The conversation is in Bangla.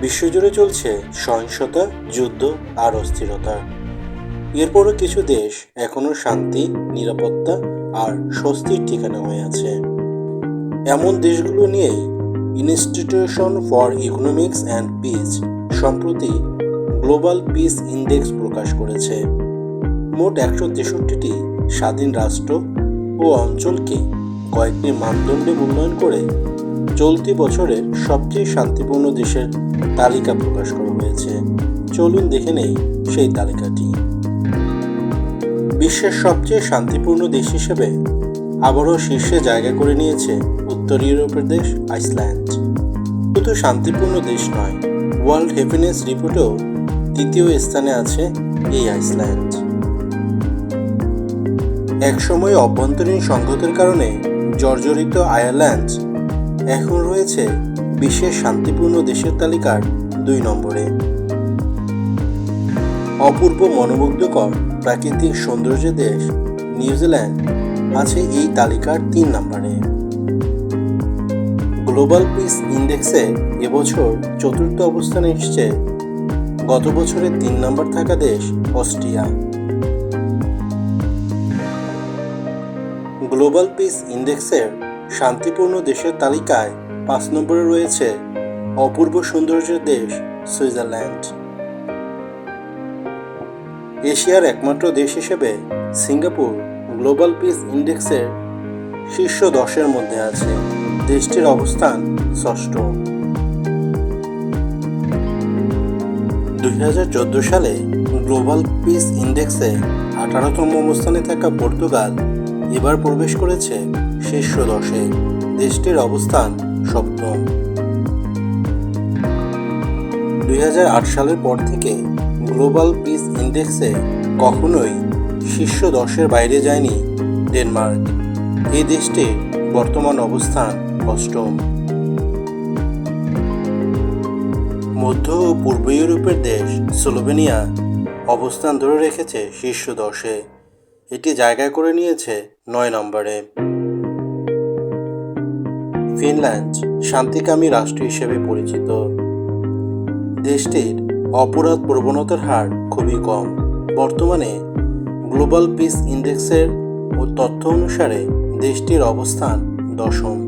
বিশ্বজুড়ে চলছে সহিংসতা, যুদ্ধ আর অস্থিরতা। এরপরও কিছু দেশ এখনও শান্তি, নিরাপত্তা আর স্বস্তির ঠিকানা হয়ে আছে। এমন দেশগুলো নিয়েই institution for economics and peace সম্প্রতি গ্লোবাল পিস ইন্ডেক্স প্রকাশ করেছে। মোট একশো তেষট্টিটি স্বাধীন রাষ্ট্র ও অঞ্চলকে কয়েকটি মানদণ্ডে মূল্যায়ন করে চলতি বছরের সবচেয়ে শান্তিপূর্ণ দেশের তালিকা প্রকাশ করা হয়েছে। চলুন দেখে নেই সেই তালিকাটি। বিশ্বের সবচেয়ে শান্তিপূর্ণ দেশ হিসেবে আবারও শীর্ষে জায়গা করে নিয়েছে উত্তর ইউরোপের দেশ, আইসল্যান্ড। শুধু শান্তিপূর্ণ দেশ নয়, ওয়ার্ল্ড হ্যাপিনেস রিপোর্টেও তৃতীয় স্থানে আছে এই আইসল্যান্ড। একসময় অভ্যন্তরীণ সংঘাতের কারণে জর্জরিত আয়ারল্যান্ড এখন রয়েছে বিশ্বের শান্তিপূর্ণ দেশের তালিকার দুই নম্বরে। অপূর্ব মনোমুগ্ধকর প্রাকৃতিক সৌন্দর্যের দেশ নিউজিল্যান্ড আছে এই তালিকার তিন নম্বরে। গ্লোবাল পিস ইন্ডেক্সে এবছর চতুর্থ অবস্থানে এসছে গত বছরের তিন নম্বর থাকা দেশ অস্ট্রিয়া। গ্লোবাল পিস ইন্ডেক্সের শান্তিপূর্ণ দেশের তালিকায় পাঁচ নম্বরে রয়েছে অপূর্ব সৌন্দর্যের দেশ সুইজারল্যান্ড। এশিয়ার একমাত্র দেশ হিসেবে সিঙ্গাপুর গ্লোবাল পিস ইন্ডেক্সের শীর্ষ দশের মধ্যে আছে। দেশটির অবস্থান ষষ্ঠ। দুই হাজার চোদ্দ সালে গ্লোবাল পিস ইন্ডেক্সে আঠারোতম অবস্থানে থাকা পর্তুগাল এবার প্রবেশ করেছে শীর্ষ দশে দেশটির অবস্থান সপ্তম দুই হাজার আট সালের পর থেকে গ্লোবাল পিস ইন্ডেক্সে কখনোই শীর্ষ দশের বাইরে যায়নি ডেনমার্ক। এই দেশটির বর্তমান অবস্থান অষ্টম। মধ্য ও পূর্ব ইউরোপের দেশ স্লোভেনিয়া অবস্থান ধরে রেখেছে শীর্ষ দশে। এটি জায়গা করে নিয়েছে নয় নম্বরে। ফিনল্যান্ড শান্তিকামী রাষ্ট্র হিসেবে পরিচিত। দেশটির অপরাধ প্রবণতার হার খুবই কম। বর্তমানে গ্লোবাল পিস ইন্ডেক্সের ও তথ্য অনুসারে দেশটির অবস্থান দশম।